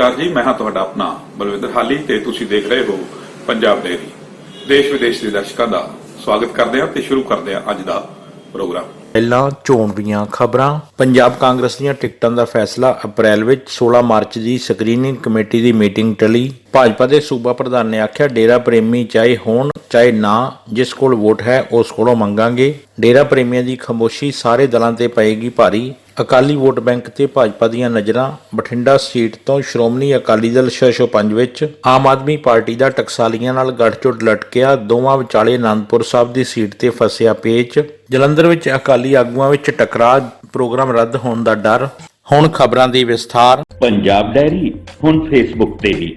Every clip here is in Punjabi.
ਨਮਸਕਾਰ ਜੀ, ਮੈਂ ਹਾਂ ਤੁਹਾਡਾ ਆਪਣਾ ਬਲਵਿੰਦਰ ਹਾਲੀ ਤੇ ਤੁਸੀਂ ਦੇਖ ਰਹੇ ਹੋ ਪੰਜਾਬ ਡੇਰੀ ਦੇਸ਼ ਵਿਦੇਸ਼ ਦੇ ਦਰਸ਼ਕਾਂ ਦਾ ਸਵਾਗਤ ਕਰਦੇ ਹਾਂ ਤੇ ਸ਼ੁਰੂ ਕਰਦੇ ਹਾਂ ਅੱਜ ਦਾ ਪ੍ਰੋਗਰਾਮ। ਪਹਿਲਾਂ ਚੋਣ ਦੀਆਂ ਖਬਰਾਂ। ਪੰਜਾਬ ਕਾਂਗਰਸ ਦੀਆਂ ਟਿਕਟਾਂ ਦਾ ਫੈਸਲਾ ਅਪ੍ਰੈਲ ਵਿੱਚ। 16 ਮਾਰਚ ਦੀ ਸਕਰੀਨਿੰਗ ਕਮੇਟੀ ਦੀ ਮੀਟਿੰਗ ਟਲੀ। ਭਾਜਪਾ ਦੇ ਸੂਬਾ ਪ੍ਰਧਾਨ ਨੇ ਆਖਿਆ, ਡੇਰਾ ਪ੍ਰੇਮੀ ਚਾਹੇ ਹੋਣ, ਚਾਹੇ ਨਾ, ਜਿਸ ਕੋਲ ਵੋਟ ਹੈ, ਉਸ ਕੋਲੋਂ ਮੰਗਾਂਗੇ। ਡੇਰਾ ਪ੍ਰੇਮੀਆਂ ਦੀ ਖਮੋਸ਼ੀ ਸਾਰੇ ਦਲਾਂ ਤੇ ਪਏਗੀ ਭਾਰੀ। ਅਕਾਲੀ ਵੋਟ ਬੈਂਕ ਤੇ ਭਾਜਪਾ ਦੀਆਂ ਨਜ਼ਰਾਂ, ਬਠਿੰਡਾ ਸੀਟ ਤੋਂ ਸ਼੍ਰੋਮਣੀ ਅਕਾਲੀ ਦਲ 605 ਵਿੱਚ, ਆਮ ਆਦਮੀ ਪਾਰਟੀ ਦਾ ਟਕਸਾਲੀਆਂ ਨਾਲ ਗੱਠਜੋੜ ਲਟਕਿਆ, ਦੋਵਾਂ ਵਿਚਾਲੇ ਆਨੰਦਪੁਰ ਸਾਹਿਬ ਦੀ ਸੀਟ ਤੇ ਫਸਿਆ ਪੇਚ। ਜਲੰਧਰ ਵਿੱਚ ਅਕਾਲੀ ਆਗੂਆਂ ਵਿੱਚ ਟਕਰਾਅ ਪ੍ਰੋਗਰਾਮ ਰੱਦ ਹੋਣ ਦਾ ਡਰ। ਹੁਣ ਖਬਰਾਂ ਦੀ ਵਿਸਥਾਰ। ਪੰਜਾਬ ਡਾਇਰੀ ਹੁਣ ਫੇਸਬੁੱਕ ਤੇ ਵੀ।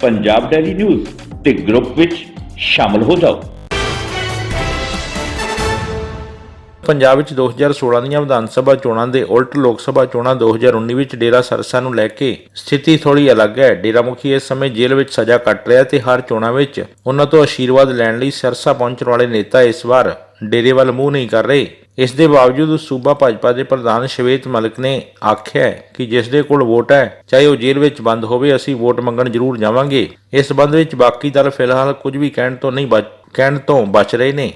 ਪੰਜਾਬ ਡੈਲੀ ਨਿਊਜ਼ ਤੇ ਗਰੁੱਪ ਵਿੱਚ ਸ਼ਾਮਲ ਹੋ ਜਾਓ। ਪੰਜਾਬ ਵਿੱਚ 2016 ਦੀਆਂ ਵਿਧਾਨ ਸਭਾ ਚੋਣਾਂ ਦੇ ਉਲਟ ਲੋਕ ਸਭਾ ਚੋਣਾਂ 2019 ਵਿੱਚ ਡੇਰਾ ਸਰਸਾ ਨੂੰ ਲੈ ਕੇ ਸਥਿਤੀ ਥੋੜੀ ਅਲੱਗ ਹੈ। ਡੇਰਾ ਮੁਖੀ ਇਸ ਸਮੇਂ ਜੇਲ੍ਹ ਵਿੱਚ ਸਜ਼ਾ ਕੱਟ ਰਿਹਾ ਤੇ ਹਰ ਚੋਣਾਂ ਵਿੱਚ ਉਹਨਾਂ ਤੋਂ ਆਸ਼ੀਰਵਾਦ ਲੈਣ ਲਈ ਸਰਸਾ ਪਹੁੰਚਣ ਵਾਲੇ ਨੇਤਾ ਇਸ ਵਾਰ ਡੇਰੇ ਵੱਲ ਮੂੰਹ ਨਹੀਂ ਕਰ ਰਹੇ। ਇਸ ਦੇ ਬਾਵਜੂਦ ਸੂਬਾ ਭਾਜਪਾ ਦੇ ਪ੍ਰਧਾਨ ਸ਼ਵੇਤ ਮਲਿਕ ਨੇ ਆਖਿਆ ਕਿ ਜਿਸ ਦੇ ਕੋਲ ਵੋਟ ਹੈ, ਚਾਹੇ ਉਹ ਜੇਲ੍ਹ ਵਿੱਚ ਬੰਦ ਹੋਵੇ, ਅਸੀਂ ਵੋਟ ਮੰਗਣ ਜ਼ਰੂਰ ਜਾਵਾਂਗੇ। ਇਸ ਸੰਬੰਧ ਵਿੱਚ ਬਾਕੀ ਦਲ ਫਿਲਹਾਲ ਕੁਝ ਵੀ ਕਹਿਣ ਤੋਂ ਨਹੀਂ ਬਚ ਕਹਿਣ ਤੋਂ ਬਚ ਰਹੇ ਨੇ।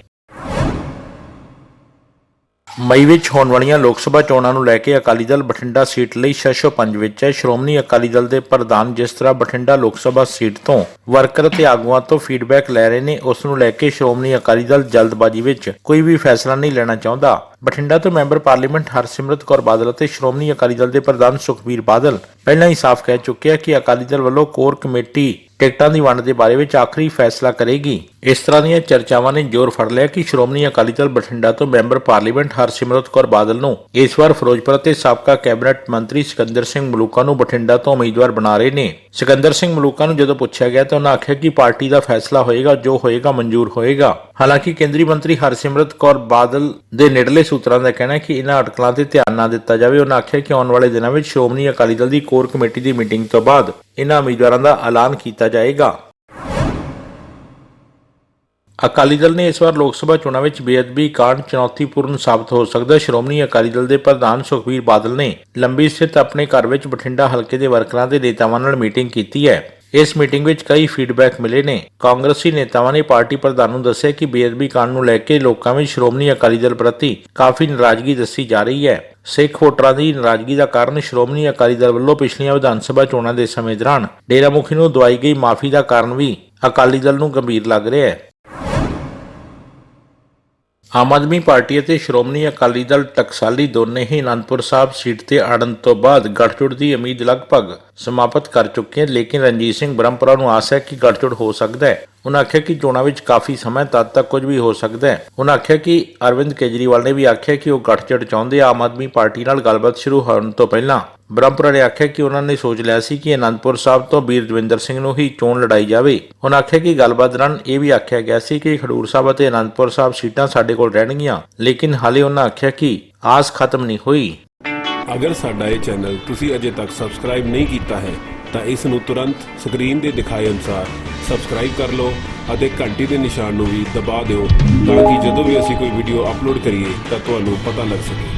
ਮਈ ਵਿੱਚ ਹੋਣ ਵਾਲੀਆਂ ਲੋਕ ਸਭਾ ਚੋਣਾਂ ਨੂੰ ਲੈ ਕੇ ਅਕਾਲੀ ਦਲ ਬਠਿੰਡਾ ਸੀਟ ਲਈ 605 ਵਿੱਚ ਹੈ। ਸ਼੍ਰੋਮਣੀ ਅਕਾਲੀ ਦਲ ਦੇ ਪ੍ਰਧਾਨ ਜਿਸ ਤਰ੍ਹਾਂ ਬਠਿੰਡਾ ਲੋਕ ਸਭਾ ਸੀਟ ਤੋਂ ਵਰਕਰ ਤੇ ਆਗੂਆਂ ਤੋਂ ਫੀਡਬੈਕ ਲੈ ਰਹੇ ਨੇ, ਉਸ ਨੂੰ ਲੈ ਕੇ ਸ਼੍ਰੋਮਣੀ ਅਕਾਲੀ ਦਲ ਜਲਦਬਾਜ਼ੀ ਵਿੱਚ ਕੋਈ ਵੀ ਫੈਸਲਾ ਨਹੀਂ ਲੈਣਾ ਚਾਹੁੰਦਾ। ਬਠਿੰਡਾ ਤੋਂ ਮੈਂਬਰ ਪਾਰਲੀਮੈਂਟ ਹਰਸਿਮਰਤ ਕੌਰ ਬਾਦਲ ਅਤੇ ਸ਼੍ਰੋਮਣੀ ਅਕਾਲੀ ਦਲ ਦੇ ਪ੍ਰਧਾਨ ਸੁਖਬੀਰ ਬਾਦਲ ਪਹਿਲਾਂ ਹੀ ਸਾਫ਼ ਕਹਿ ਚੁੱਕਿਆ ਕਿ ਅਕਾਲੀ ਦਲ ਵੱਲੋਂ ਕੋਰ ਕਮੇਟੀ ਟਿਕਟਾਂ ਦੀ ਵੰਡ ਦੇ ਬਾਰੇ ਵਿੱਚ ਆਖਰੀ ਫੈਸਲਾ ਕਰੇਗੀ। ਇਸ ਤਰ੍ਹਾਂ ਦੀਆਂ ਚਰਚਾਵਾਂ ਨੇ ਜ਼ੋਰ ਫੜ ਲਿਆ ਕਿ ਸ਼੍ਰੋਮਣੀ ਅਕਾਲੀ ਦਲ ਬਠਿੰਡਾ ਤੋਂ ਮੈਂਬਰ ਪਾਰਲੀਮੈਂਟ ਹਰਸਿਮਰਤ ਕੌਰ ਬਾਦਲ ਨੂੰ ਇਸ ਵਾਰ ਫਿਰੋਜ਼ਪੁਰ ਅਤੇ ਸਾਬਕਾ ਕੈਬਨਿਟ ਮੰਤਰੀ ਸਿਕੰਦਰ ਸਿੰਘ ਮਲੂਕਾ ਨੂੰ ਬਠਿੰਡਾ ਤੋਂ ਉਮੀਦਵਾਰ ਬਣਾ ਰਹੇ ਨੇ। ਸਿਕੰਦਰ ਸਿੰਘ ਮਲੂਕਾ ਨੂੰ ਜਦੋਂ ਪੁੱਛਿਆ ਗਿਆ ਤਾਂ ਉਹਨਾਂ ਆਖਿਆ ਕਿ ਪਾਰਟੀ ਦਾ ਫੈਸਲਾ ਹੋਏਗਾ, ਜੋ ਹੋਏਗਾ ਮਨਜ਼ੂਰ ਹੋਏਗਾ। ਹਾਲਾਂਕਿ ਕੇਂਦਰੀ ਮੰਤਰੀ ਹਰਸਿਮਰਤ ਕੌਰ ਬਾਦਲ ਦੇ ਨੇੜਲੇ ਸੂਤਰਾਂ ਦਾ ਕਹਿਣਾ ਹੈ ਕਿ ਇਹਨਾਂ ਅਟਕਲਾਂ ਤੇ ਧਿਆਨ ਨਾ ਦਿੱਤਾ ਜਾਵੇ। ਉਹਨਾਂ ਆਖਿਆ ਕਿ ਆਉਣ ਵਾਲੇ ਦਿਨਾਂ ਵਿੱਚ ਸ਼੍ਰੋਮਣੀ ਅਕਾਲੀ ਦਲ ਦੀ ਕੋਰ ਕਮੇਟੀ ਦੀ ਮੀਟਿੰਗ ਤੋਂ ਬਾਅਦ ਇਹਨਾਂ ਉਮੀਦਵਾਰਾਂ ਦਾ ਐਲਾਨ ਕੀਤਾ ਜਾਏਗਾ। ਅਕਾਲੀ ਦਲ ਨੇ ਇਸ ਵਾਰ ਲੋਕ ਸਭਾ ਚੋਣਾਂ ਵਿੱਚ ਬੇਅਦਬੀ ਕਾਂਡ ਚੁਣੌਤੀਪੂਰਨ ਸਾਬਤ ਹੋ ਸਕਦਾ। ਸ਼੍ਰੋਮਣੀ ਅਕਾਲੀ ਦਲ ਦੇ ਪ੍ਰਧਾਨ ਸੁਖਬੀਰ ਬਾਦਲ ਨੇ ਲੰਬੀ ਸਥਿਤ ਆਪਣੇ ਘਰ ਵਿੱਚ ਬਠਿੰਡਾ ਹਲਕੇ ਦੇ ਵਰਕਰਾਂ ਦੇ ਨੇਤਾਵਾਂ ਨਾਲ ਮੀਟਿੰਗ ਕੀਤੀ ਹੈ। ਇਸ ਮੀਟਿੰਗ ਵਿੱਚ ਕਈ ਫੀਡਬੈਕ ਮਿਲੇ ਨੇ। ਕਾਂਗਰਸੀ ਨੇਤਾਵਾਂ ਨੇ ਪਾਰਟੀ ਪ੍ਰਧਾਨ ਨੂੰ ਦੱਸਿਆ ਕਿ ਬੇਅਦਬੀ ਕਾਂਡ ਨੂੰ ਲੈ ਕੇ ਲੋਕਾਂ ਵਿੱਚ ਸ਼੍ਰੋਮਣੀ ਅਕਾਲੀ ਦਲ ਪ੍ਰਤੀ ਕਾਫੀ ਨਾਰਾਜ਼ਗੀ ਦੱਸੀ ਜਾ ਰਹੀ ਹੈ। ਸਿੱਖ ਵੋਟਰਾਂ ਦੀ ਨਾਰਾਜ਼ਗੀ ਦਾ ਕਾਰਨ ਸ਼੍ਰੋਮਣੀ ਅਕਾਲੀ ਦਲ ਵੱਲੋਂ ਪਿਛਲੀਆਂ ਵਿਧਾਨ ਸਭਾ ਚੋਣਾਂ ਦੇ ਸਮੇਂ ਦੌਰਾਨ ਡੇਰਾ ਮੁਖੀ ਨੂੰ ਦਵਾਈ ਗਈ ਮਾਫੀ ਦਾ ਕਾਰਨ ਵੀ ਅਕਾਲੀ ਦਲ ਨੂੰ ਗੰਭੀਰ ਲੱਗ ਰਿਹਾ ਹੈ। ਆਮ ਆਦਮੀ ਪਾਰਟੀ ਅਤੇ ਸ਼੍ਰੋਮਣੀ ਅਕਾਲੀ ਦਲ ਟਕਸਾਲੀ ਦੋਨੇ ਹੀ ਅਨੰਦਪੁਰ ਸਾਹਿਬ ਸੀਟ ਤੇ ਅੜਨ ਤੋਂ ਬਾਅਦ ਗੱਠਜੋੜ ਦੀ ਉਮੀਦ ਲਗਭਗ ਸਮਾਪਤ ਕਰ ਚੁੱਕੇ ਹਨ ਲੇਕਿਨ ਰਣਜੀਤ ਸਿੰਘ ਬ੍ਰਹਮਪੁਰਾ ਨੂੰ ਆਸ ਹੈ ਕਿ ਗੱਠਜੋੜ ਹੋ ਸਕਦਾ ਹੈ। ਉਹਨਾਂ ਆਖਿਆ ਕਿ ਚੋਣਾਂ ਵਿੱਚ ਕਾਫੀ ਸਮਾਂ ਤਦ ਤੱਕ ਕੁਝ ਵੀ ਹੋ ਸਕਦਾ ਹੈ। ਉਹਨਾਂ ਆਖਿਆ ਕਿ ਅਰਵਿੰਦ ਕੇਜਰੀਵਾਲ ਨੇ ਵੀ ਆਖਿਆ ਕਿ ਉਹ ਗੱਠਜੋੜ ਚਾਹੁੰਦੇ ਆ, ਆਮ ਆਦਮੀ ਪਾਰਟੀ ਨਾਲ ਗੱਲਬਾਤ ਸ਼ੁਰੂ ਹੋਣ ਤੋਂ ਪਹਿਲਾਂ। ਬ੍ਰਹਮਪੁਰਾ ਨੇ ਆਖਿਆ ਕਿ ਉਹਨਾਂ ਨੇ ਸੋਚ ਲਿਆ ਸੀ ਕਿ ਅਨੰਦਪੁਰ ਸਾਹਿਬ ਤੋਂ ਵੀਰ ਦਵਿੰਦਰ ਸਿੰਘ ਨੂੰ ਹੀ ਚੋਣ ਲੜਾਈ ਜਾਵੇ। ਉਹਨਾਂ ਆਖਿਆ ਕਿ ਗੱਲਬਾਤ ਦੌਰਾਨ ਇਹ ਵੀ ਆਖਿਆ ਗਿਆ ਸੀ ਕਿ ਖਡੂਰ ਸਾਹਿਬ ਅਤੇ ਅਨੰਦਪੁਰ ਸਾਹਿਬ ਸੀਟਾਂ ਸਾਡੇ ਕੋਲ ਰਹਿਣਗੀਆਂ, ਲੇਕਿਨ ਹਾਲੇ ਉਹਨਾਂ ਆਖਿਆ ਕਿ ਆਸ ਖਤਮ ਨਹੀਂ ਹੋਈ। ਅਗਰ ਸਾਡਾ ਇਹ ਚੈਨਲ ਤੁਸੀਂ ਅਜੇ ਤੱਕ ਸਬਸਕ੍ਰਾਈਬ ਨਹੀਂ ਕੀਤਾ ਹੈ, ਤਾਂ ਇਸ ਨੂੰ ਤੁਰੰਤ ਸਕਰੀਨ ਦੇ ਦਿਖਾਏ ਅਨੁਸਾਰ ਸਬਸਕ੍ਰਾਈਬ ਕਰ ਲਓ ਅਤੇ ਘੰਟੀ ਦੇ ਨਿਸ਼ਾਨ ਨੂੰ ਵੀ ਦਬਾ ਦਿਓ ਤਾਂ ਕਿ ਜਦੋਂ ਵੀ ਅਸੀਂ ਕੋਈ ਵੀਡੀਓ ਅਪਲੋਡ ਕਰੀਏ ਤਾਂ ਤੁਹਾਨੂੰ ਪਤਾ ਲੱਗ ਸਕੇ।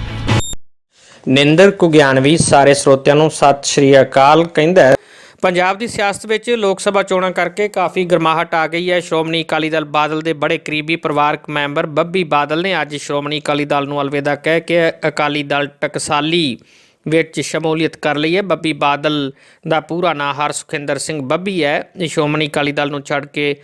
ਨਿੰਦਰ ਕੁਗਿਆਨਵੀ ਸਾਰੇ ਸਰੋਤਿਆਂ ਨੂੰ ਸਤਿ ਸ਼੍ਰੀ ਅਕਾਲ ਕਹਿੰਦਾ ਹੈ। ਪੰਜਾਬ ਦੀ ਸਿਆਸਤ ਵਿੱਚ ਲੋਕ ਸਭਾ ਚੋਣਾਂ ਕਰਕੇ ਕਾਫੀ ਗਰਮਾਹਟ ਆ ਗਈ ਹੈ। ਸ਼੍ਰੋਮਣੀ ਅਕਾਲੀ ਦਲ ਬਾਦਲ ਦੇ ਬੜੇ ਕਰੀਬੀ ਪਰਿਵਾਰਕ ਮੈਂਬਰ ਬੱਬੀ ਬਾਦਲ ਨੇ ਅੱਜ ਸ਼੍ਰੋਮਣੀ ਅਕਾਲੀ ਦਲ ਨੂੰ ਅਲਵਿਦਾ ਕਹਿ ਕੇ ਅਕਾਲੀ ਦਲ ਟਕਸਾਲੀ। ਵਿੱਚ ਸ਼ਮੂਲੀਅਤ ਕਰ ਲਈ ਹੈ। ਬੱਬੀ ਬਾਦਲ ਦਾ ਪੂਰਾ ਨਾਂ ਹਰ ਸੁਖਿੰਦਰ ਸਿੰਘ ਬੱਬੀ ਹੈ। ਸ਼੍ਰੋਮਣੀ ਅਕਾਲੀ ਦਲ ਨੂੰ ਛੱਡ ਕੇ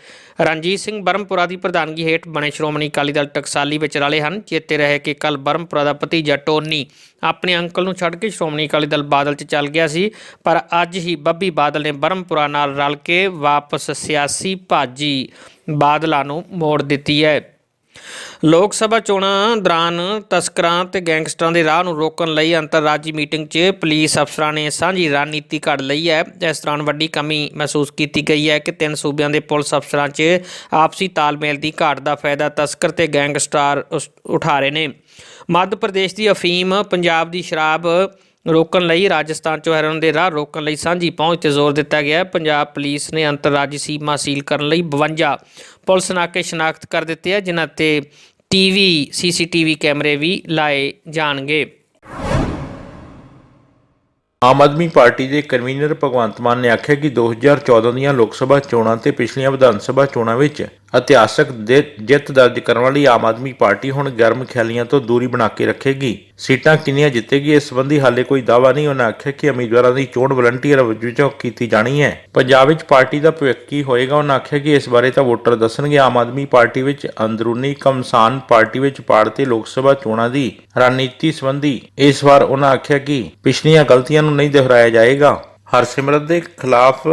ਰਣਜੀਤ ਸਿੰਘ ਬਰਮਪੁਰਾ ਦੀ ਪ੍ਰਧਾਨਗੀ ਹੇਠ ਬਣੇ ਸ਼੍ਰੋਮਣੀ ਅਕਾਲੀ ਦਲ ਟਕਸਾਲੀ ਵਿੱਚ ਰਲੇ ਹਨ। ਚੇਤੇ ਰਹੇ ਕਿ ਕੱਲ ਬਰਮਪੁਰਾ ਦਾ ਭਤੀਜਾ ਟੋਨੀ ਆਪਣੇ ਅੰਕਲ ਨੂੰ ਛੱਡ ਕੇ ਸ਼੍ਰੋਮਣੀ ਅਕਾਲੀ ਦਲ ਬਾਦਲ 'ਚ ਚੱਲ ਗਿਆ ਸੀ। ਪਰ ਅੱਜ ਹੀ ਬੱਬੀ ਬਾਦਲ ਨੇ ਬਰਮਪੁਰਾ ਨਾਲ ਰਲ ਕੇ ਵਾਪਸ ਸਿਆਸੀ ਭਾਜੀ ਬਾਦਲਾਂ ਨੂੰ ਮੋੜ ਦਿੱਤੀ ਹੈ। ਲੋਕ ਸਭਾ ਚੋਣਾਂ ਦੌਰਾਨ ਤਸਕਰਾਂ ਤੇ ਗੈਂਗਸਟਰਾਂ ਦੇ ਰਾਹ ਨੂੰ ਰੋਕਣ ਲਈ ਅੰਤਰਰਾਜੀ ਮੀਟਿੰਗ 'ਚ ਪੁਲਿਸ ਅਫਸਰਾਂ ਨੇ ਸਾਂਝੀ ਰਣਨੀਤੀ ਘੜ ਲਈ ਹੈ। ਇਸ ਦੌਰਾਨ ਵੱਡੀ ਕਮੀ ਮਹਿਸੂਸ ਕੀਤੀ ਗਈ ਹੈ ਕਿ ਤਿੰਨ ਸੂਬਿਆਂ ਦੇ ਪੁਲਿਸ ਅਫਸਰਾਂ 'ਚ ਆਪਸੀ ਤਾਲਮੇਲ ਦੀ ਘਾਟ ਦਾ ਫਾਇਦਾ ਤਸਕਰ ਤੇ ਗੈਂਗਸਟਰ ਉਠਾ ਰਹੇ ਨੇ। ਮੱਧ ਪ੍ਰਦੇਸ਼ ਦੀ ਅਫੀਮ ਪੰਜਾਬ ਦੀ ਸ਼ਰਾਬ ਰੋਕਣ ਲਈ ਰਾਜਸਥਾਨ ਚੋਂ ਹੈਰੋਇਨ ਦੇ ਰਾਹ ਰੋਕਣ ਲਈ ਸਾਂਝੀ ਪਹੁੰਚ ਤੇ ਜ਼ੋਰ ਦਿੱਤਾ ਗਿਆ ਪੰਜਾਬ ਪੁਲਿਸ ਨੇ ਅੰਤਰਰਾਜੀ ਸੀਮਾ ਸੀਲ ਕਰਨ ਲਈ 52 ਪੁਲਿਸ ਨਾਕੇ ਸ਼ਨਾਖਤ ਕਰ ਦਿੱਤੇ ਆ, ਜਿਨ੍ਹਾਂ ਤੇ ਟੀਵੀ, ਸੀਸੀਟੀਵੀ ਕੈਮਰੇ ਵੀ ਲਾਏ ਜਾਣਗੇ। ਆਮ ਆਦਮੀ ਪਾਰਟੀ ਦੇ ਕਨਵੀਨਰ ਭਗਵੰਤ ਮਾਨ ਨੇ ਆਖਿਆ ਕਿ 2014 ਦੀਆਂ ਲੋਕ ਸਭਾ ਚੋਣਾਂ ਤੇ ਪਿਛਲੀਆਂ ਵਿਧਾਨ ਸਭਾ ਚੋਣਾਂ ਵਿੱਚ ਇਤਿਹਾਸਕ ਜਿੱਤ ਦਰਜ ਕਰਨ ਵਾਲੀ ਆਮ ਆਦਮੀ ਪਾਰਟੀ ਹੁਣ ਗਰਮ ਖਿਆਲੀਆਂ ਤੋਂ ਦੂਰੀ ਬਣਾ ਕੇ ਰੱਖੇਗੀ। ਸੀਟਾਂ ਕਿੰਨੀਆਂ ਜਿੱਤੇਗੀ ਇਸ ਸੰਬੰਧੀ ਹਾਲੇ ਕੋਈ ਦਾਅਵਾ ਨਹੀਂ। ਉਹਨਾਂ ਆਖਿਆ ਕਿ ਉਮੀਦਵਾਰਾਂ ਦੀ ਚੋਣ ਵਲੰਟੀਅਰ ਵਜੋਂ ਕੀਤੀ ਜਾਣੀ ਹੈ। ਪੰਜਾਬ ਵਿੱਚ ਪਾਰਟੀ ਦਾ ਭਵਿੱਖ ਕੀ ਹੋਏਗਾ? ਉਹਨਾਂ ਆਖਿਆ ਕਿ ਇਸ ਬਾਰੇ ਤਾਂ ਵੋਟਰ ਦੱਸਣਗੇ। ਆਮ ਆਦਮੀ ਪਾਰਟੀ ਵਿੱਚ ਅੰਦਰੂਨੀ ਕਮਸਾਨ ਪਾਰਟੀ ਵਿੱਚ ਪਾੜ ਤੇ ਲੋਕ ਸਭਾ ਚੋਣਾਂ ਦੀ ਰਣਨੀਤੀ ਸੰਬੰਧੀ ਇਸ ਵਾਰ ਉਹਨਾਂ ਆਖਿਆ ਕਿ ਪਿਛਲੀਆਂ ਗਲਤੀਆਂ ਨੂੰ ਨਹੀਂ ਦੁਹਰਾਇਆ ਜਾਏਗਾ। ਹਰਸਿਮਰਤ ਦੇ ਖਿਲਾਫ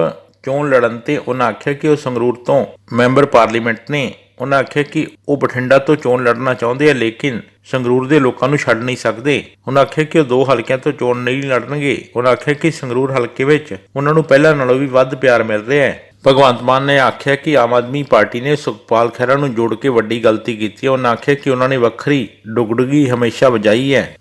ਚੋਣ ਲੜਨ ਤੇ ਉਹਨਾਂ ਆਖਿਆ ਕਿ ਉਹ ਸੰਗਰੂਰ ਤੋਂ ਮੈਂਬਰ ਪਾਰਲੀਮੈਂਟ ਨੇ। ਉਹਨਾਂ ਆਖਿਆ ਕਿ ਉਹ ਬਠਿੰਡਾ ਤੋਂ ਚੋਣ ਲੜਨਾ ਚਾਹੁੰਦੇ ਆ, ਲੇਕਿਨ ਸੰਗਰੂਰ ਦੇ ਲੋਕਾਂ ਨੂੰ ਛੱਡ ਨਹੀਂ ਸਕਦੇ। ਉਹਨਾਂ ਆਖਿਆ ਕਿ ਉਹ ਦੋ ਹਲਕਿਆਂ ਤੋਂ ਚੋਣ ਨਹੀਂ ਲੜਨਗੇ। ਉਹਨਾਂ ਆਖਿਆ ਕਿ ਸੰਗਰੂਰ ਹਲਕੇ ਵਿੱਚ ਉਹਨਾਂ ਨੂੰ ਪਹਿਲਾਂ ਨਾਲੋਂ ਵੀ ਵੱਧ ਪਿਆਰ ਮਿਲ ਰਿਹਾ ਹੈ। ਭਗਵੰਤ ਮਾਨ ਨੇ ਆਖਿਆ ਕਿ ਆਮ ਆਦਮੀ ਪਾਰਟੀ ਨੇ ਸੁਖਪਾਲ ਖਹਿਰਾ ਨੂੰ ਜੋੜ ਕੇ ਵੱਡੀ ਗਲਤੀ ਕੀਤੀ ਹੈ। ਉਹਨਾਂ ਆਖਿਆ ਕਿ ਉਹਨਾਂ ਨੇ ਵੱਖਰੀ ਡੁਗਡੁਗੀ ਹਮੇਸ਼ਾ ਵਜਾਈ ਹੈ।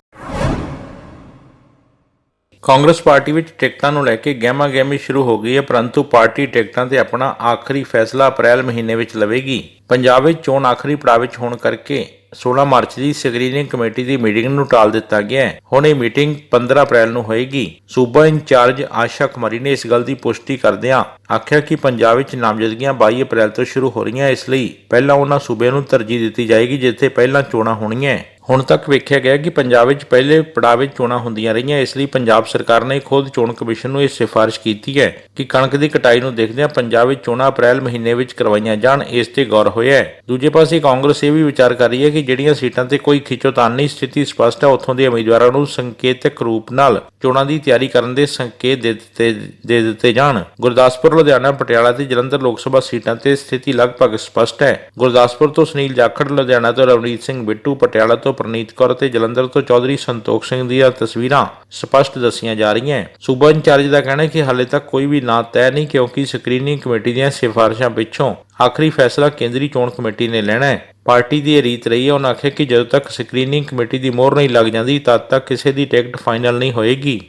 ਕਾਂਗਰਸ ਪਾਰਟੀ ਵਿੱਚ ਟਿਕਟਾਂ ਨੂੰ ਲੈ ਕੇ ਗਹਿਮਾ ਗਹਿਮੀ ਸ਼ੁਰੂ ਹੋ ਗਈ ਹੈ, ਪਰੰਤੂ ਪਾਰਟੀ ਟਿਕਟਾਂ ਤੇ ਆਪਣਾ ਆਖਰੀ ਫੈਸਲਾ ਅਪ੍ਰੈਲ ਮਹੀਨੇ ਵਿੱਚ ਲਵੇਗੀ। ਪੰਜਾਬ ਵਿੱਚ ਚੋਣ ਆਖਰੀ ਪੜਾਅ ਵਿੱਚ ਹੋਣ ਕਰਕੇ 16 ਮਾਰਚ ਦੀ ਸਕਰੀਨਿੰਗ ਕਮੇਟੀ ਦੀ ਮੀਟਿੰਗ ਨੂੰ ਟਾਲ ਦਿੱਤਾ ਗਿਆ ਹੈ ਹੁਣ ਇਹ ਮੀਟਿੰਗ 15 ਅਪ੍ਰੈਲ ਨੂੰ ਹੋਏਗੀ ਸੂਬਾ ਇੰਚਾਰਜ ਆਸ਼ਾ ਕੁਮਾਰੀ ਨੇ ਇਸ ਗੱਲ ਦੀ ਪੁਸ਼ਟੀ ਕਰਦਿਆਂ ਆਖਿਆ ਕਿ ਪੰਜਾਬ ਵਿੱਚ ਨਾਮਜ਼ਦਗੀਆਂ 22 ਅਪ੍ਰੈਲ ਤੋਂ ਸ਼ੁਰੂ ਹੋ ਰਹੀਆਂ, ਇਸ ਲਈ ਪਹਿਲਾਂ ਉਹਨਾਂ ਸੂਬਿਆਂ ਨੂੰ ਤਰਜੀਹ ਦਿੱਤੀ ਜਾਏਗੀ ਜਿੱਥੇ ਪਹਿਲਾਂ ਚੋਣਾਂ ਹੋਣੀਆਂ ਹੈ। ਹੁਣ ਤੱਕ ਵੇਖਿਆ ਗਿਆ ਕਿ ਪੰਜਾਬ ਵਿੱਚ ਪਹਿਲੇ ਪੜਾਅ ਵਿੱਚ ਚੋਣਾਂ ਹੁੰਦੀਆਂ ਰਹੀਆਂ, ਇਸ ਲਈ ਪੰਜਾਬ ਸਰਕਾਰ ਨੇ ਖੁਦ ਚੋਣ ਕਮਿਸ਼ਨ ਨੂੰ ਇਹ ਸਿਫਾਰਿਸ਼ ਕੀਤੀ ਹੈ ਕਿ ਕਣਕ ਦੀ ਕਟਾਈ ਨੂੰ ਦੇਖਦਿਆਂ ਪੰਜਾਬ ਵਿੱਚ ਚੋਣਾਂ ਅਪ੍ਰੈਲ ਮਹੀਨੇ ਵਿੱਚ ਕਰਵਾਈਆਂ ਜਾਣ, ਇਸ ਤੇ ਗੌਰ ਹੋਇਆ ਹੈ। ਦੂਜੇ ਪਾਸੇ ਕਾਂਗਰਸ ਇਹ ਵੀ ਵਿਚਾਰ ਕਰ ਰਹੀ ਹੈ ਕਿ ਜਿਹੜੀਆਂ ਸੀਟਾਂ ਤੇ ਕੋਈ ਖਿੱਚੋਤਾਣ ਸਥਿਤੀ ਸਪਸ਼ਟ ਹੈ, ਉੱਥੋਂ ਦੇ ਉਮੀਦਵਾਰਾਂ ਨੂੰ ਸੰਕੇਤਕ ਰੂਪ ਨਾਲ ਚੋਣਾਂ ਦੀ ਤਿਆਰੀ ਕਰਨ ਦੇ ਸੰਕੇਤ ਦੇ ਦਿੱਤੇ ਦੇ ਦਿੱਤੇ ਜਾਣ। ਗੁਰਦਾਸਪੁਰ, ਲੁਧਿਆਣਾ, ਪਟਿਆਲਾ ਤੇ ਜਲੰਧਰ ਲੋਕ ਸਭਾ ਸੀਟਾਂ ਤੇ ਸਥਿਤੀ ਲਗਭਗ ਸਪਸ਼ਟ ਹੈ। ਗੁਰਦਾਸਪੁਰ ਤੋਂ ਸੁਨੀਲ ਜਾਖੜ, ਲੁਧਿਆਣਾ ਤੋਂ ਰਵਨੀਤ ਸਿੰਘ ਬਿੱਟੂ, ਪਟਿਆਲਾ ਤੋਂ ਪ੍ਰਨੀਤ ਕੌਰ ਤੇ ਜਲੰਧਰ ਤੋਂ ਚੌਧਰੀ ਸੰਤੋਖ ਸਿੰਘ ਦੀਆਂ ਤਸਵੀਰਾਂ ਸਪਸ਼ਟ ਦੱਸੀਆਂ ਜਾ ਰਹੀਆਂ ਸੂਬਾ ਇੰਚਾਰਜ ਦਾ ਕਹਿਣਾ ਹੈ ਕਿ ਹਾਲੇ ਤੱਕ ਕੋਈ ਵੀ ਨਾਂ ਤੈਅ ਨਹੀਂ, ਕਿਉਂਕਿ ਸਕਰੀਨਿੰਗ ਕਮੇਟੀ ਦੀਆਂ ਸਿਫਾਰਿਸ਼ਾਂ ਪਿੱਛੋਂ ਆਖਰੀ ਫੈਸਲਾ ਕੇਂਦਰੀ ਚੋਣ ਕਮੇਟੀ ਨੇ ਲੈਣਾ ਹੈ। ਪਾਰਟੀ ਦੀ ਇਹ ਰੀਤ ਰਹੀ ਹੈ। ਉਹਨਾਂ ਆਖਿਆ ਕਿ ਜਦੋਂ ਤੱਕ ਸਕਰੀਨਿੰਗ ਕਮੇਟੀ ਦੀ ਮੋਹਰ ਨਹੀਂ ਲੱਗ ਜਾਂਦੀ, ਤਦ ਤੱਕ ਕਿਸੇ ਦੀ ਟਿਕਟ ਫਾਈਨਲ ਨਹੀਂ ਹੋਏਗੀ।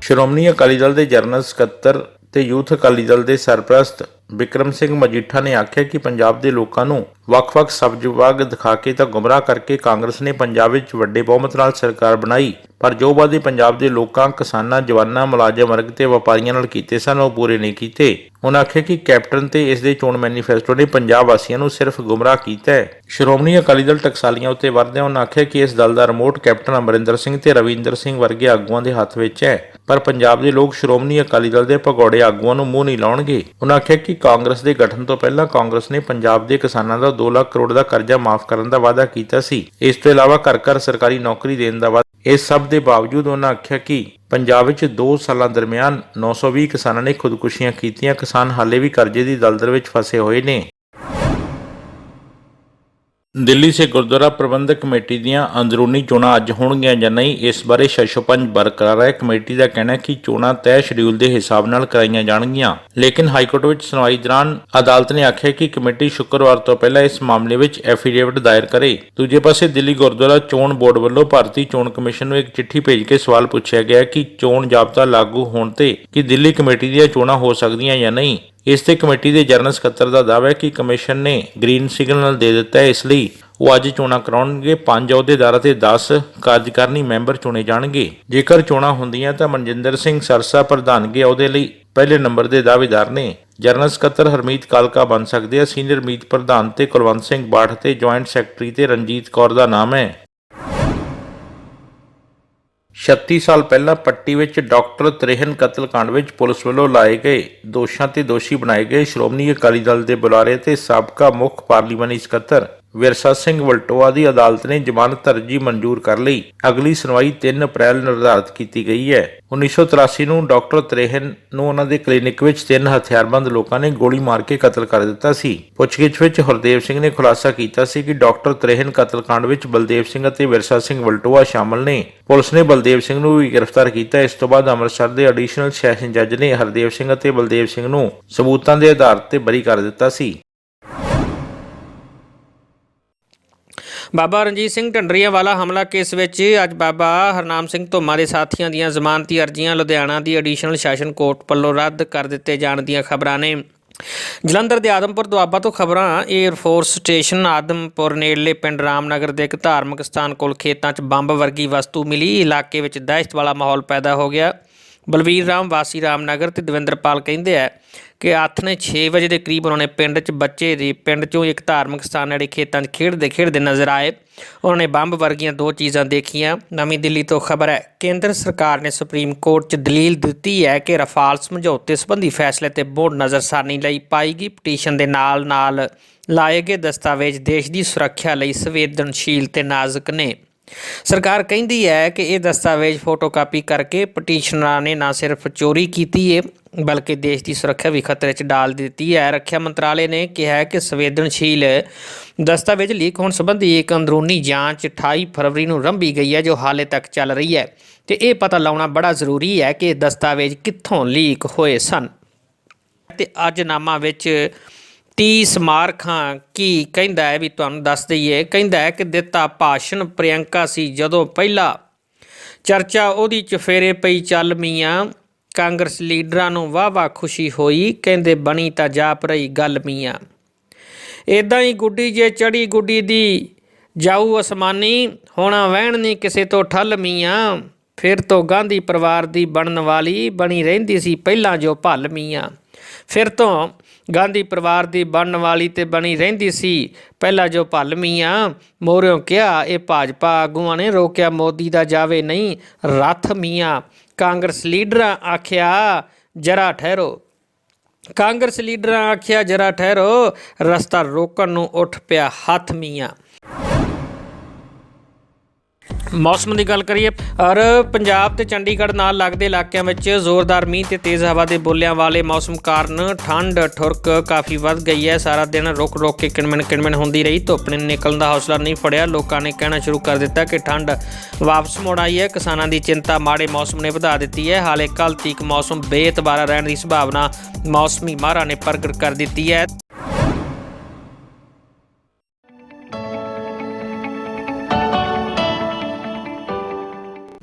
ਸ਼੍ਰੋਮਣੀ ਅਕਾਲੀ ਦਲ ਦੇ ਜਨਰਲ ਸਕੱਤਰ ਤੇ ਯੂਥ ਅਕਾਲੀ ਦਲ ਦੇ ਸਰਪ੍ਰਸਤ ਵਿਕਰਮ ਸਿੰਘ ਮਜੀਠਾ ਨੇ ਆਖਿਆ ਕਿ ਪੰਜਾਬ ਦੇ ਲੋਕਾਂ ਨੂੰ ਵੱਖ-ਵੱਖ ਸਬਜ਼ ਵਗ ਦਿਖਾ ਕੇ ਤਾਂ ਗੁੰਮਰਾਹ ਕਰਕੇ ਕਾਂਗਰਸ ਨੇ ਪੰਜਾਬ ਵਿੱਚ ਵੱਡੇ ਬਹੁਮਤ ਨਾਲ ਸਰਕਾਰ ਬਣਾਈ, ਪਰ ਜੋ ਵਾਅਦੇ ਪੰਜਾਬ ਦੇ ਲੋਕਾਂ, ਕਿਸਾਨਾਂ, ਜਵਾਨਾਂ, ਮੁਲਾਜ਼ਮ ਵਰਗ ਤੇ ਵਪਾਰੀਆਂ ਨਾਲ ਕੀਤੇ ਸਨ, ਉਹ ਪੂਰੇ ਨਹੀਂ ਕੀਤੇ। ਉਹਨਾਂ ਆਖਿਆ ਕਿ ਕੈਪਟਨ ਤੇ ਇਸ ਦੇ ਚੋਣ ਮੈਨੀਫੈਸਟੋ ਨੇ ਪੰਜਾਬ ਵਾਸੀਆਂ ਨੂੰ ਸਿਰਫ ਗੁੰਮਰਾਹ ਕੀਤਾ ਹੈ। ਸ਼੍ਰੋਮਣੀ ਅਕਾਲੀ ਦਲ ਟਕਸਾਲੀਆਂ ਉੱਤੇ ਵਰਦਿਆਂ ਉਹਨਾਂ ਆਖਿਆ ਕਿ ਇਸ ਦਲ ਦਾ ਰਿਮੋਟ ਕੈਪਟਨ ਅਮਰਿੰਦਰ ਸਿੰਘ ਤੇ ਰਵਿੰਦਰ ਸਿੰਘ ਵਰਗੇ ਆਗੂਆਂ ਦੇ ਹੱਥ ਵਿੱਚ ਹੈ, ਪਰ ਪੰਜਾਬ ਦੇ ਲੋਕ ਸ਼੍ਰੋਮਣੀ ਅਕਾਲੀ ਦਲ ਦੇ ਭਗੌੜੇ ਆਗੂਆਂ ਨੂੰ ਮੂੰਹ ਨਹੀਂ ਲਾਉਣਗੇ। ਉਹਨਾਂ ਆਖਿਆ ਕਿ ਕਾਂਗਰਸ ਦੇ ਗਠਨ ਤੋਂ ਪਹਿਲਾਂ ਕਾਂਗਰਸ ਨੇ ਪੰਜਾਬ ਦੇ ਕਿਸਾਨਾਂ ਦਾ 2 ਲੱਖ ਕਰੋੜ ਦਾ ਕਰਜ਼ਾ ਮਾਫ ਕਰਨ ਦਾ ਵਾਅਦਾ ਕੀਤਾ ਸੀ। ਇਸ ਤੋਂ ਇਲਾਵਾ ਘਰ ਘਰ ਸਰਕਾਰੀ ਨੌਕਰੀ ਦੇਣ ਦਾ ਵਾਅਦਾ ਇਸ ਸਭ ਦੇ ਬਾਵਜੂਦ ਉਹਨਾਂ ਆਖਿਆ ਕਿ ਪੰਜਾਬ ਵਿੱਚ 2 ਸਾਲਾਂ ਦਰਮਿਆਨ 920 ਕਿਸਾਨਾਂ ਨੇ ਖੁਦਕੁਸ਼ੀਆਂ ਕੀਤੀਆਂ। ਕਿਸਾਨ ਹਾਲੇ ਵੀ ਕਰਜ਼ੇ ਦੀ ਦਲਦਲ ਵਿੱਚ ਫਸੇ ਹੋਏ ਨੇ। ਦਿੱਲੀ ਸੇ ਗੁਰਦੁਆਰਾ ਪ੍ਰਬੰਧਕ ਕਮੇਟੀ ਦੀਆਂ ਅੰਦਰੂਨੀ ਚੋਣਾਂ ਅੱਜ ਹੋਣਗੀਆਂ ਜਾਂ ਨਹੀਂ, ਇਸ ਬਾਰੇ ਸ਼ਸ਼ੋਪੰਜ ਬਰਕਰਾਰ ਹੈ। ਕਮੇਟੀ ਦਾ ਕਹਿਣਾ ਹੈ ਕਿ ਚੋਣਾਂ ਤੈਅ ਸ਼ਡਿਊਲ ਦੇ ਹਿਸਾਬ ਨਾਲ ਕਰਾਈਆਂ ਜਾਣਗੀਆਂ। ਲੇਕਿਨ ਹਾਈ ਕੋਰਟ ਵਿੱਚ ਸੁਣਵਾਈ ਦੌਰਾਨ ਅਦਾਲਤ ਨੇ ਆਖਿਆ ਕਿ ਕਮੇਟੀ ਸ਼ੁੱਕਰਵਾਰ ਤੋਂ ਪਹਿਲਾਂ ਇਸ ਮਾਮਲੇ ਵਿੱਚ ਐਫੀਡੇਵਿਟ ਦਾਇਰ ਕਰੇ। ਦੂਜੇ ਪਾਸੇ ਦਿੱਲੀ ਗੁਰਦੁਆਰਾ ਚੋਣ ਬੋਰਡ ਵੱਲੋਂ ਭਾਰਤੀ ਚੋਣ ਕਮਿਸ਼ਨ ਨੂੰ ਇੱਕ ਚਿੱਠੀ ਭੇਜ ਕੇ ਸਵਾਲ ਪੁੱਛਿਆ ਗਿਆ ਕਿ ਚੋਣ ਜ਼ਾਬਤਾ ਲਾਗੂ ਹੋਣ ਤੇ ਕਿ ਦਿੱਲੀ ਕਮੇਟੀ ਦੀਆਂ ਚੋਣਾਂ ਹੋ ਸਕਦੀਆਂ ਜਾਂ ਨਹੀਂ। ਇਸ ਤੇ ਕਮੇਟੀ ਦੇ ਜਨਰਲ ਸਕੱਤਰ ਦਾ ਦਾਅਵਾ ਹੈ ਕਿ ਕਮਿਸ਼ਨ ਨੇ ਗ੍ਰੀਨ ਸਿਗਨਲ ਦੇ ਦਿੱਤਾ ਹੈ। ਇਸ ਲਈ ਉਹ ਅੱਜ ਚੋਣਾਂ ਕਰਾਉਣਗੇ। ਪੰਜ ਅਹੁਦੇਦਾਰਾਂ ਅਤੇ 10 ਕਾਰਜਕਾਰਨੀ ਮੈਂਬਰ ਚੁਣੇ ਜਾਣਗੇ। ਜੇਕਰ ਚੋਣਾਂ ਹੁੰਦੀਆਂ ਤਾਂ ਮਨਜਿੰਦਰ ਸਿੰਘ ਸਰਸਾ ਪ੍ਰਧਾਨਗੀ ਅਹੁਦੇ ਲਈ ਪਹਿਲੇ ਨੰਬਰ ਦੇ ਦਾਅਵੇਦਾਰ ਨੇ। ਜਨਰਲ ਸਕੱਤਰ ਹਰਮੀਤ ਕਾਲਕਾ ਬਣ ਸਕਦੇ ਆ। ਸੀਨੀਅਰ ਮੀਤ ਪ੍ਰਧਾਨ ਤੇ ਕੁਲਵੰਤ ਸਿੰਘ ਬਾਠ ਤੇ ਜੁਆਇੰਟ ਸੈਕਟਰੀ ਤੇ ਰਣਜੀਤ ਕੌਰ ਦਾ ਨਾਮ ਹੈ। 36 ਸਾਲ ਪਹਿਲਾਂ ਪੱਟੀ ਵਿੱਚ ਡਾਕਟਰ ਤ੍ਰਿਹਨ ਕਤਲकांड ਵਿੱਚ ਪੁਲਿਸ ਵੱਲੋਂ ਲਾਏ ਗਏ ਦੋਸ਼ਾਂ ਤੇ ਦੋਸ਼ੀ ਬਣਾਏ ਗਏ ਸ਼੍ਰੋਮਣੀ ਅਕਾਲੀ ਦਲ ਦੇ ਬੁਲਾਰੇ ਤੇ ਸਾਬਕਾ ਮੁੱਖ ਪਾਰਲੀਮਾਨੀ ਸਕੱਤਰ ਵਿਰਸਾ ਸਿੰਘ ਵਲਟੋਆ ਦੀ ਅਦਾਲਤ ਨੇ ਜ਼ਮਾਨਤ ਅਰਜੀ ਮਨਜ਼ੂਰ ਕਰ ਲਈ। ਅਗਲੀ ਸੁਣਵਾਈ 3 ਅਪ੍ਰੈਲ ਨਿਰਧਾਰਤ ਕੀਤੀ ਗਈ ਹੈ। 1983 ਨੂੰ ਡਾਕਟਰ ਤਰੇਹਨ ਨੂੰ ਉਹਨਾਂ ਦੇ ਕਲੀਨਿਕ ਵਿੱਚ ਤਿੰਨ ਹਥਿਆਰਬੰਦ ਲੋਕਾਂ ਨੇ ਗੋਲੀ ਮਾਰ ਕੇ ਕਤਲ ਕਰ ਦਿੱਤਾ ਸੀ। ਪੁੱਛਗਿੱਛ ਵਿੱਚ ਹਰਦੇਵ ਸਿੰਘ ਨੇ ਖੁਲਾਸਾ ਕੀਤਾ ਸੀ ਕਿ ਡਾਕਟਰ ਤਰੇਹਨ ਕਤਲकांड ਵਿੱਚ ਬਲਦੇਵ ਸਿੰਘ ਅਤੇ ਵਿਰਸਾ ਸਿੰਘ ਵਲਟੋਆ ਸ਼ਾਮਲ ਨੇ। ਪੁਲਿਸ ਨੇ ਬਲਦੇਵ ਸਿੰਘ ਨੂੰ ਵੀ ਗ੍ਰਿਫਤਾਰ ਕੀਤਾ। ਇਸ ਤੋਂ ਬਾਅਦ ਅੰਮ੍ਰਿਤਸਰ ਦੇ ਐਡੀਸ਼ਨਲ ਸੈਸ਼ਨ ਜੱਜ ਨੇ ਹਰਦੇਵ ਸਿੰਘ ਅਤੇ ਬਲਦੇਵ ਸਿੰਘ ਨੂੰ ਸਬੂਤਾਂ ਦੇ ਆਧਾਰ ਤੇ ਬਰੀ ਕਰ ਦਿੱਤਾ ਸੀ। ਬਾਬਾ ਰਣਜੀਤ ਸਿੰਘ ਢੰਡਰੀਆਂ ਵਾਲਾ ਹਮਲਾ ਕੇਸ ਵਿੱਚ? ਅੱਜ ਬਾਬਾ ਹਰਨਾਮ ਸਿੰਘ ਧੋਮਾ ਦੇ ਸਾਥੀਆਂ ਦੀਆਂ ਜ਼ਮਾਨਤੀ ਅਰਜ਼ੀਆਂ ਲੁਧਿਆਣਾ ਦੀ ਐਡੀਸ਼ਨਲ ਸੈਸ਼ਨ ਕੋਰਟ ਵੱਲੋਂ ਰੱਦ ਕਰ ਦਿੱਤੇ ਜਾਣ ਦੀਆਂ ਖਬਰਾਂ ਨੇ। ਜਲੰਧਰ ਦੇ ਆਦਮਪੁਰ ਦੁਆਬਾ ਤੋਂ ਖਬਰਾਂ 에ਅਰ ਫੋਰਸ ਸਟੇਸ਼ਨ ਆਦਮਪੁਰ ਨੇੜਲੇ ਪਿੰਡ ਰਾਮਨਗਰ ਦੇ ਇੱਕ ਧਾਰਮਿਕ ਸਥਾਨ ਕੋਲ ਖੇਤਾਂ 'ਚ ਬੰਬ ਵਰਗੀ ਵਸਤੂ ਮਿਲੀ। ਇਲਾਕੇ ਵਿੱਚ ਦਹਿਸ਼ਤ ਵਾਲਾ ਮਾਹੌਲ ਪੈਦਾ ਹੋ ਗਿਆ। ਬਲਵੀਰ ਰਾਮ ਵਾਸੀ ਰਾਮਨਗਰ ਤੇ ਦਵਿੰਦਰਪਾਲ ਕਹਿੰਦੇ ਆ ਕਿ ਅੱਥ ਨੇ 6 ਵਜੇ ਦੇ ਕਰੀਬ ਉਹਨਾਂ ਨੇ ਪਿੰਡ 'ਚ ਬੱਚੇ ਦੇ ਪਿੰਡ 'ਚੋਂ ਇੱਕ ਧਾਰਮਿਕ ਸਥਾਨ ਨੇੜੇ ਖੇਤਾਂ 'ਚ ਖੇਡਦੇ ਖੇਡਦੇ ਨਜ਼ਰ ਆਏ। ਉਹਨਾਂ ਨੇ ਬੰਬ ਵਰਗੀਆਂ ਦੋ ਚੀਜ਼ਾਂ ਦੇਖੀਆਂ। ਨਵੀਂ ਦਿੱਲੀ ਤੋਂ ਖਬਰ ਹੈ, ਕੇਂਦਰ ਸਰਕਾਰ ਨੇ ਸੁਪਰੀਮ ਕੋਰਟ 'ਚ ਦਲੀਲ ਦਿੱਤੀ ਹੈ ਕਿ ਰਫਾਲ ਸਮਝੌਤੇ ਸੰਬੰਧੀ ਫੈਸਲੇ ਤੇ ਬੋਰਡ ਨਜ਼ਰਸਾਨੀ ਲਈ ਪਾਈਗੀ ਪਟੀਸ਼ਨ ਦੇ ਨਾਲ ਨਾਲ ਲਾਏ ਗਏ ਦਸਤਾਵੇਜ਼ ਦੇਸ਼ ਦੀ ਸੁਰੱਖਿਆ ਲਈ ਸੰਵੇਦਨਸ਼ੀਲ ਤੇ ਨਾਜ਼ੁਕ ਨੇ। ਸਰਕਾਰ ਕਹਿੰਦੀ ਹੈ ਕਿ ਇਹ ਦਸਤਾਵੇਜ਼ ਫੋਟੋਕਾਪੀ ਕਰਕੇ ਪਟੀਸ਼ਨਰਾਂ ਨੇ ਨਾ ਸਿਰਫ ਚੋਰੀ ਕੀਤੀ ਹੈ ਬਲਕਿ ਦੇਸ਼ ਦੀ ਸੁਰੱਖਿਆ ਵੀ ਖਤਰੇ 'ਚ ਡਾਲ ਦਿੱਤੀ ਹੈ। ਰੱਖਿਆ ਮੰਤਰਾਲੇ ਨੇ ਕਿਹਾ ਹੈ ਕਿ ਸੰਵੇਦਨਸ਼ੀਲ ਦਸਤਾਵੇਜ਼ ਲੀਕ ਹੋਣ ਸੰਬੰਧੀ ਇੱਕ ਅੰਦਰੂਨੀ ਜਾਂਚ 28 ਫਰਵਰੀ ਨੂੰ ਰੰਭੀ ਗਈ ਹੈ, ਜੋ ਹਾਲੇ ਤੱਕ ਚੱਲ ਰਹੀ ਹੈ। ਤੇ ਇਹ ਪਤਾ ਲਾਉਣਾ ਬੜਾ ਜ਼ਰੂਰੀ ਹੈ ਕਿ ਇਹ ਦਸਤਾਵੇਜ਼ ਕਿੱਥੋਂ ਲੀਕ ਹੋਏ ਸਨ। ਤੇ ਅੱਜ ਨਾਮਾ ਵਿੱਚ 30 ਸਮਾਰਕਾਂ ਕੀ ਕਹਿੰਦਾ ਹੈ ਵੀ ਤੁਹਾਨੂੰ ਦੱਸ ਦਈਏ। ਕਹਿੰਦਾ ਹੈ ਕਿ ਦਿੱਤਾ ਭਾਸ਼ਣ ਪ੍ਰਿਯੰਕਾ ਸੀ ਜਦੋਂ ਪਹਿਲਾ ਚਰਚਾ ਉਹਦੀ ਚਫੇਰੇ ਪਈ ਚੱਲ ਮੀਆਂ। ਕਾਂਗਰਸ ਲੀਡਰਾਂ ਨੂੰ ਵਾਹ-ਵਾਹ ਖੁਸ਼ੀ ਹੋਈ। ਕਹਿੰਦੇ ਬਣੀ ਤਾਂ ਜਾਪ ਰਹੀ ਗੱਲ ਮੀਆਂ। ਇਦਾਂ ਹੀ ਗੁੱਡੀ ਜੇ ਚੜੀ ਗੁੱਡੀ ਦੀ ਜਾਊ ਅਸਮਾਨੀ। ਹੋਣਾ ਵਹਿਣ ਨਹੀਂ ਕਿਸੇ ਤੋਂ ਠੱਲ ਮੀਆਂ। ਫਿਰ ਤੋਂ ਗਾਂਧੀ ਪਰਿਵਾਰ ਦੀ ਬਣਨ ਵਾਲੀ ਬਣੀ ਰਹਿੰਦੀ ਸੀ ਪਹਿਲਾਂ ਜੋ ਭੱਲ ਮੀਆਂ। ਫਿਰ ਤੋਂ ਗਾਂਧੀ ਪਰਿਵਾਰ ਦੀ ਬਣਨ ਵਾਲੀ ਤੇ ਬਣੀ ਰਹਿੰਦੀ ਸੀ। ਪਹਿਲਾਂ ਜੋ ਭੱਲ ਮੀਆਂ ਮੋਰਿਓ ਕਿਹਾ, ਇਹ ਭਾਜਪਾ ਆਗੂਆਂ ਨੇ ਰੋਕਿਆ, ਮੋਦੀ ਦਾ ਜਾਵੇ ਨਹੀਂ, ਰੱਥ ਮੀਆਂ। ਕਾਂਗਰਸ ਲੀਡਰਾਂ ਆਖਿਆ, ਜਰਾ ਠਹਿਰੋ। ਕਾਂਗਰਸ ਲੀਡਰਾਂ ਆਖਿਆ, ਜਰਾ ਠਹਿਰੋ। ਰਸਤਾ ਰੋਕਣ ਨੂੰ ਉੱਠ ਪਿਆ ਹੱਥ ਮੀਆਂ। ਮੌਸਮ ਦੀ ਗੱਲ ਕਰੀਏ, ਔਰ ਪੰਜਾਬ ਤੇ ਚੰਡੀਗੜ੍ਹ ਨਾਲ ਲੱਗਦੇ ਇਲਾਕਿਆਂ ਵਿੱਚ ਜ਼ੋਰਦਾਰ ਮੀਂਹ ਤੇ ਤੇਜ਼ ਹਵਾ ਦੇ ਬੋਲਿਆਂ ਵਾਲੇ ਮੌਸਮ ਕਾਰਨ ਠੰਡ, ਠੁਰਕ ਕਾਫੀ ਵੱਧ ਗਈ ਹੈ। ਸਾਰਾ ਦਿਨ ਰੁਕ ਰੁਕ ਕੇ ਕਿਣਮਣ ਕਿਣਮਣ ਹੁੰਦੀ ਰਹੀ। ਧੁੱਪ ਨੇ ਨਿਕਲਣ ਦਾ ਹੌਸਲਾ ਨਹੀਂ ਫੜਿਆ। ਲੋਕਾਂ ਨੇ ਕਹਿਣਾ ਸ਼ੁਰੂ ਕਰ ਦਿੱਤਾ ਕਿ ਠੰਡ ਵਾਪਸ ਮੁੜ ਆਈ ਹੈ। ਕਿਸਾਨਾਂ ਦੀ ਚਿੰਤਾ ਮਾੜੇ ਮੌਸਮ ਨੇ ਵਧਾ ਦਿੱਤੀ ਹੈ। ਹਾਲੇ ਕੱਲ੍ਹ ਤੀਕ ਮੌਸਮ ਬੇਤਬਾਰਾ ਰਹਿਣ ਦੀ ਸੰਭਾਵਨਾ ਮੌਸਮੀ ਮਾਹਰਾਂ ਨੇ ਪ੍ਰਗਟ ਕਰ ਦਿੱਤੀ ਹੈ।